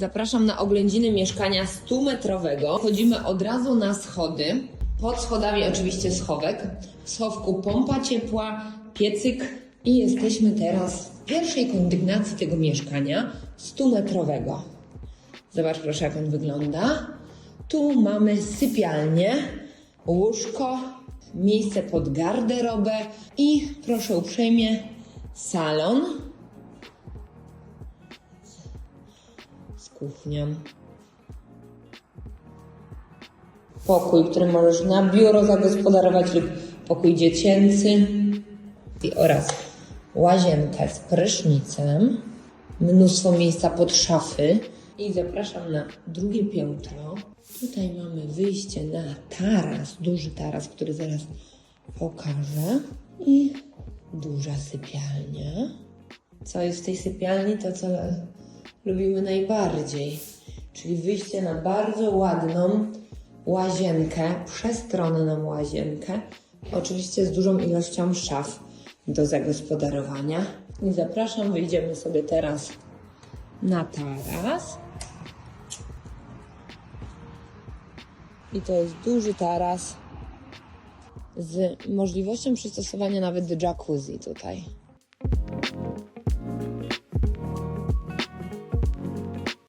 Zapraszam na oględziny mieszkania 100-metrowego. Chodzimy od razu na schody. Pod schodami oczywiście schowek. W schowku pompa ciepła, piecyk i jesteśmy teraz w pierwszej kondygnacji tego mieszkania 100-metrowego. Zobacz proszę jak on wygląda. Tu mamy sypialnię, łóżko, miejsce pod garderobę i proszę uprzejmie salon z kuchnią. Pokój, który możesz na biuro zagospodarować lub pokój dziecięcy oraz łazienkę z prysznicem, mnóstwo miejsca pod szafy i zapraszam na drugie piętro. Tutaj mamy wyjście na taras, duży taras, który zaraz pokażę i duża sypialnia. Co jest w tej sypialni, to co lubimy najbardziej, czyli wyjście na bardzo ładną łazienkę, przestronną łazienkę, oczywiście z dużą ilością szaf do zagospodarowania. I zapraszam, wyjdziemy sobie teraz na taras. I to jest duży taras z możliwością przystosowania nawet jacuzzi tutaj.